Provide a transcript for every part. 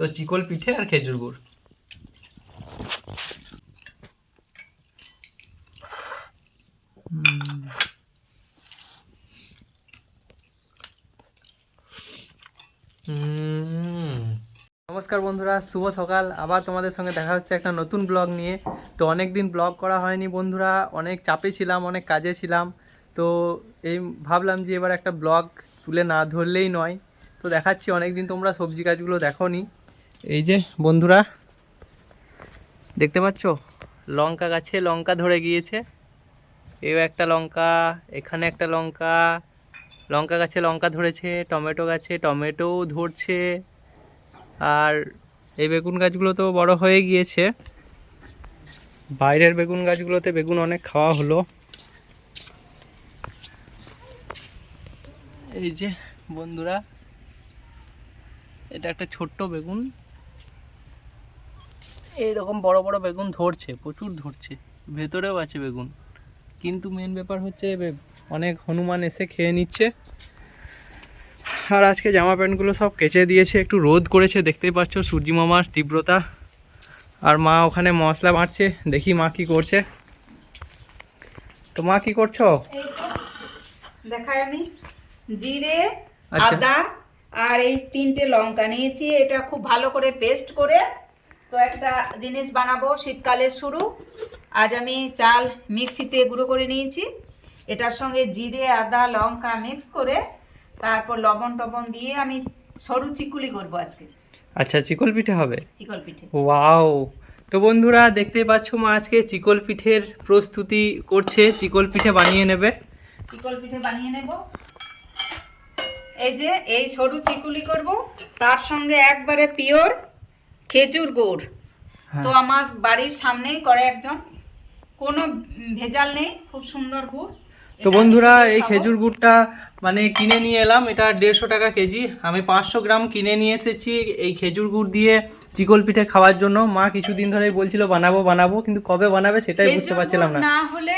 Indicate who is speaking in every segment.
Speaker 1: তো চিকল পিঠে আর খেজুর গুড়। নমস্কার বন্ধুরা, শুভ সকাল। আবার তোমাদের সঙ্গে দেখা হচ্ছে একটা নতুন ব্লগ নিয়ে। তো অনেক দিন ব্লগ করা হয়নি বন্ধুরা, অনেক চাপে ছিলাম, অনেক কাজে ছিলাম। তো এই ভাবলাম যে এবার একটা ব্লগ তুলে না ধরলেই নয়। তো দেখাচ্ছি অনেক দিন তোমরা সবজি গাছগুলো দেখোনি। এই যে বন্ধুরা, দেখতে পাচ্ছ? লঙ্কা গাছে লঙ্কা ধরে গিয়েছে। এও একটা লঙ্কা, এখানে একটা লঙ্কা লঙ্কা গাছে লঙ্কা ধরেছে, টমেটো গাছে টমেটোও ধরছে। আর এই বেগুন গাছগুলো তো বড় হয়ে গিয়েছে। বাইরের বেগুন গাছগুলোতে বেগুন অনেক খাওয়া হলো। এই যে বন্ধুরা, এটা একটা ছোট্ট বেগুন। এইরকম বড় বড় বেগুন ধরছে প্রচুর ধরছে ভেতরেও আছে বেগুন। কিন্তু মেন ব্যাপার হচ্ছে অনেক হনুমান এসে খেয়ে নিচ্ছে। আর আজকে জামা প্যান্টগুলো সব কেচে দিয়েছে একটু রোদ করেছে দেখতেই পাচ্ছ সূর্যি মামার তীব্রতা। আর মা ওখানে মশলা বাড়ছে দেখি মা কি করছে। তো মা কি করছ?
Speaker 2: দেখাই আমি। জিরে
Speaker 1: আচ্ছা।
Speaker 2: আদা আর এই তিনটে লঙ্কা নিয়েছি এটা খুব ভালো করে পেস্ট করে তো একটা জিনিস বানাবো শীতকালের শুরু। আজ আমি চাল মিক্সিতে গুঁড়ো করে নিয়েছি। এটার সঙ্গে জিরে আদা লঙ্কা মিক্স করে তারপর লবণ টবণ দিয়ে আমি সরু চিকুলি করব আজকে।
Speaker 1: আচ্ছা চিকল পিঠে হবে?
Speaker 2: চিকল পিঠে।
Speaker 1: ওয়াও! তো বন্ধুরা দেখতে পাচ্ছ মা আজকে চিকল পিঠের প্রস্তুতি করছে। চিকল পিঠে বানিয়ে নেবে।
Speaker 2: চিকল পিঠে বানিয়ে নেব। এই যে এই সরু চিকুলি করব। তার সঙ্গে একবারে পিওর খেজুর গুড়।
Speaker 1: হ্যাঁ।
Speaker 2: তো আমার বাড়ির সামনেই করে একজন। কোনো ভেজাল নেই খুব সুন্দর গুড়।
Speaker 1: তো বন্ধুরা এই খেজুর গুড়টা মানে কিনে নিয়ে এলাম এটা দেড়শো টাকা কেজি। আমি পাঁচশো গ্রাম কিনে নিয়ে এসেছি এই খেজুর গুড় দিয়ে চিকল পিঠে খাওয়ার জন্য। মা কিছুদিন ধরেই বলছিল বানাবো বানাবো। কিন্তু কবে বানাবে সেটাই বুঝতে পারছিলাম না।
Speaker 2: না হলে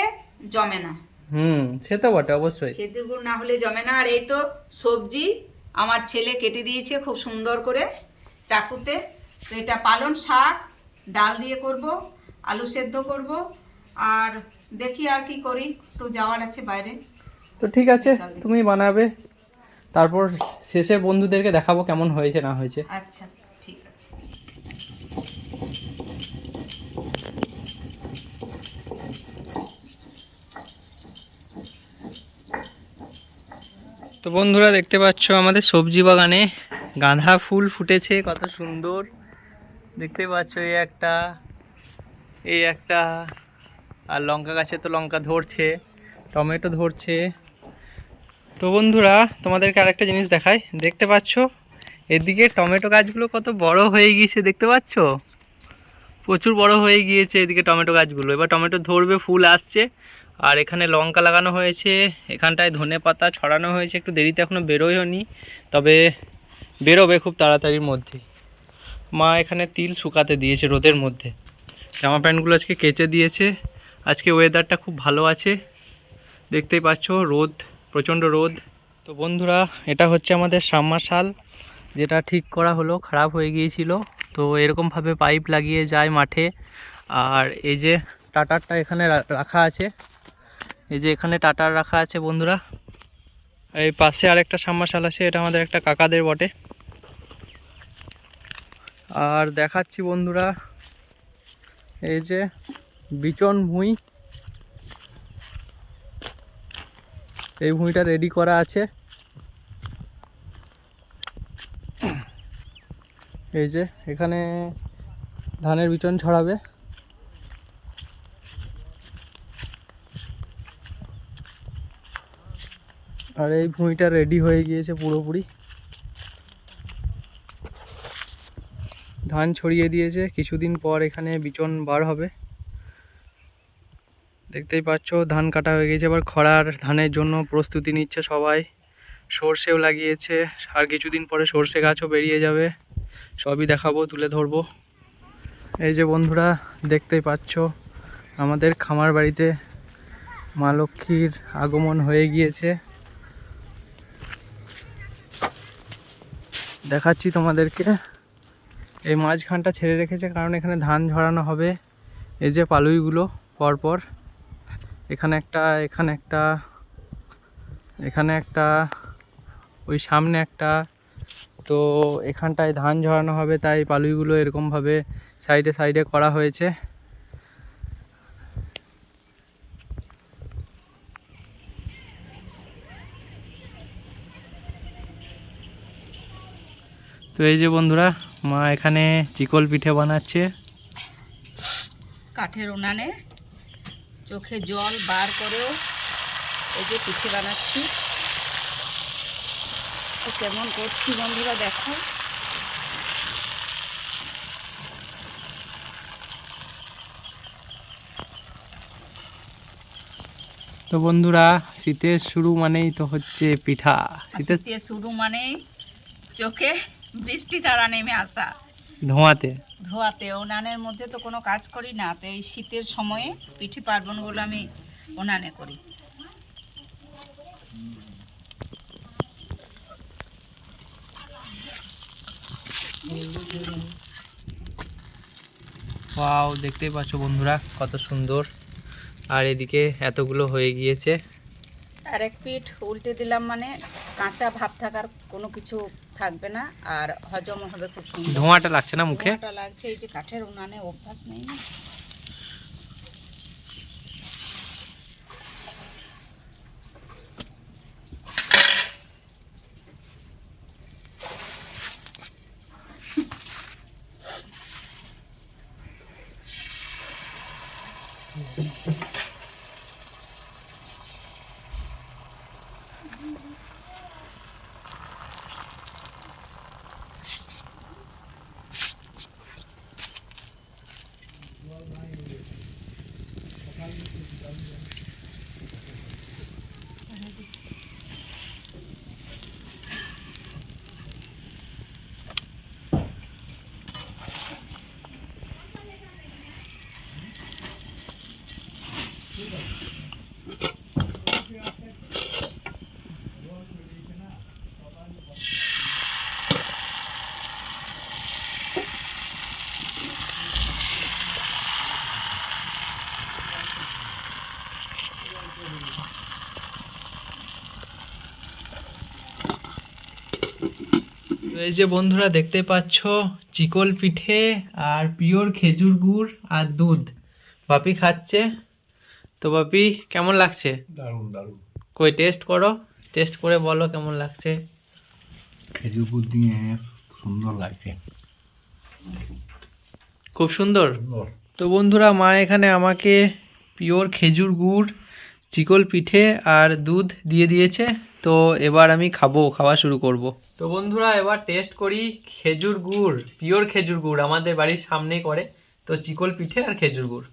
Speaker 2: জমে না।
Speaker 1: হুম সে তো বটে অবশ্যই।
Speaker 2: খেজুর গুড় না হলে জমে না। আর এই তো সবজি আমার ছেলে কেটে দিয়েছে খুব সুন্দর করে চাকুতে। তো এটা পালন শাক ডাল দিয়ে করব আলু সেদ্ধ করব আর দেখি আর কি করি একটু যাওয়ার আছে বাইরে।
Speaker 1: তো ঠিক আছে তুমি বানাবে তারপর শেষে বন্ধুদেরকে দেখাবো কেমন হয়েছে না হয়েছে।
Speaker 2: আচ্ছা ঠিক আছে।
Speaker 1: তো বন্ধুরা দেখতে পাচ্ছ আমাদের সবজি বাগানে গাঁদা ফুল ফুটেছে কত সুন্দর। দেখতে পাচ্ছ, এই একটা এই একটা, আর লঙ্কা গাছে তো লঙ্কা ধরছে, টমেটো ধরছে। তো বন্ধুরা, তোমাদেরকে আরেকটা জিনিস দেখাই। দেখতে পাচ্ছ, এদিকে টমেটো গাছগুলো কত বড় হয়ে গিয়েছে, দেখতে পাচ্ছ? প্রচুর বড় হয়ে গিয়েছে এদিকে টমেটো গাছগুলো। এবার টমেটো ধরবে, ফুল আসছে, আর এখানে লঙ্কা লাগানো হয়েছে, এখানটায় ধনে পাতা ছড়ানো হয়েছে, একটু দেরিতে এখনও বেরোয়নি, তবে বেরোবে খুব তাড়াতাড়ির মধ্যে। মা এখানে তিল শুকাতে দিয়েছে রোদের মধ্যে। জামা প্যান্টগুলো আজকে কেচে দিয়েছে। আজকে ওয়েদারটা খুব ভালো আছে। দেখতেই পাচ্ছ, রোদ, প্রচণ্ড রোদ। তো বন্ধুরা, এটা হচ্ছে আমাদের সাবমার্শাল যেটা ঠিক করা হলো, খারাপ হয়ে গিয়েছিল। তো এরকমভাবে পাইপ লাগিয়ে যায় মাঠে। আর এই যে টাটারটা এখানে রাখা আছে। এই যে এখানে টাটার রাখা আছে বন্ধুরা। এই পাশে আরেকটা সাবমার্শাল আছে, এটা আমাদের একটা কাকাদের বটে। আর দেখাচ্ছি বন্ধুরা, এই যে বিচন ভুঁই। এই ভুঁইটা রেডি করা আছে। এই যে এখানে ধানের বিচন ছড়াবে। আর এই ভুঁইটা রেডি হয়ে গিয়েছে পুরোপুরি। ধান ছড়িয়ে দিয়েছে। কিছুদিন পর এখানে বিচন বার হবে। দেখতেই পাচ্ছ, ধান কাটা হয়ে গেছে। এবার খরার ধানের জন্য প্রস্তুতি নিচ্ছে সবাই। সর্ষেও লাগিয়েছে। আর কিছুদিন পরে সর্ষে গাছও বেরিয়ে যাবে। সবই দেখাবো, তুলে ধরবো। এই যে বন্ধুরা, দেখতেই পাচ্ছ, আমাদের খামার বাড়িতে মা লক্ষ্মীর আগমন হয়ে গিয়েছে। দেখাচ্ছি তোমাদেরকে। এই মাঝখানটা ছেড়ে রেখেছে কারণ এখানে ধান ঝরানো হবে। এই যে পালুইগুলো পরপর। এখানে একটা এখানে একটা এখানে একটা, ওই সামনে একটা। তো এখানটায় ধান ঝরানো হবে, তাই পালুইগুলো এরকমভাবে সাইডে সাইডে করা হয়েছে। তো এই যে বন্ধুরা মা এখানে চিকল পিঠে বানাচ্ছে।
Speaker 2: কাঠের উনানে চোখে জল বার করেও এই যে পিঠে বানাচ্ছি। তো কেমন করছি বন্ধুরা দেখো।
Speaker 1: তো বন্ধুরা শীতের শুরু মানেই তো হচ্ছে পিঠা। শীতের
Speaker 2: শীতের শুরু মানে চোখে বৃষ্টি তারা নেমে আসা।
Speaker 1: ধোঁয়াতে?
Speaker 2: ধোঁয়াতে। উনানের মধ্যে তো কোনো কাজ করি না। তো এই শীতের সময়ে পিঠে পার্বণগুলো আমি উনানে করি।
Speaker 1: ওয়াও দেখতেই পাচ্ছ বন্ধুরা কত সুন্দর। আর এদিকে এতগুলো হয়ে গিয়েছে।
Speaker 2: আর এক পিঠ উল্টে দিলাম মানে কাঁচা ভাব থাকার কোনো কিছু থাকবে না আর হজম হবে খুব সুন্দর।
Speaker 1: ধোঁয়াটা লাগছে না মুখে?
Speaker 2: ধোঁয়াটা লাগছে এই যে কাঠের উনানে অভ্যাস নেই। না
Speaker 1: এই যে বন্ধুরা দেখতে পাচ্ছ চিকল পিঠে আর পিওর খেজুর গুড় আর দুধ। বাপি খাচ্ছে। তো বাপি কেমন লাগছে?
Speaker 3: দারুণ দারুণ।
Speaker 1: কই টেস্ট করো। টেস্ট করে বলো কেমন লাগছে।
Speaker 3: খেজুর গুড় দিয়ে সুন্দর লাগছে।
Speaker 1: খুব সুন্দর?
Speaker 3: সুন্দর।
Speaker 1: তো বন্ধুরা মা এখানে আমাকে পিওর খেজুর গুড় চিকল পিঠে আর দুধ দিয়ে দিয়েছে। তো এবার আমি খাব, খাওয়া শুরু করব। তো বন্ধুরা, এবার টেস্ট করি খেজুর গুড় পিওর খেজুর গুড় আমাদের বাড়ির সামনেই করে। তো চিকল পিঠে আর খেজুর গুড়।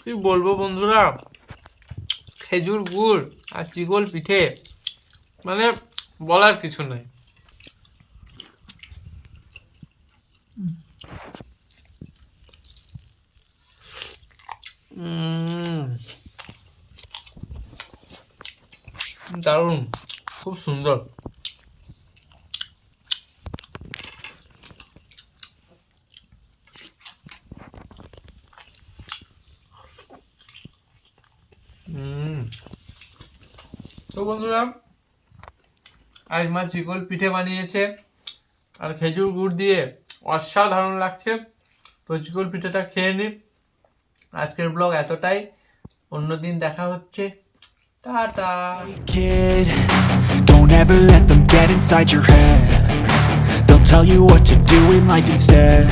Speaker 1: কি বলব বন্ধুরা? খেজুর গুড় আর চিকল পিঠে। মানে বলার কিছু নেই। দারুণ খুব সুন্দর। তো বন্ধুরা আজ মা চিকল পিঠে বানিয়েছে আর খেজুর গুড় দিয়ে অসাধারণ লাগছে। তো চিকল পিঠেটা খেয়ে নি। আজকের ব্লগ এতটাই। অন্যদিন দেখা হচ্ছে। Tata.
Speaker 4: Tell you what to do in life instead.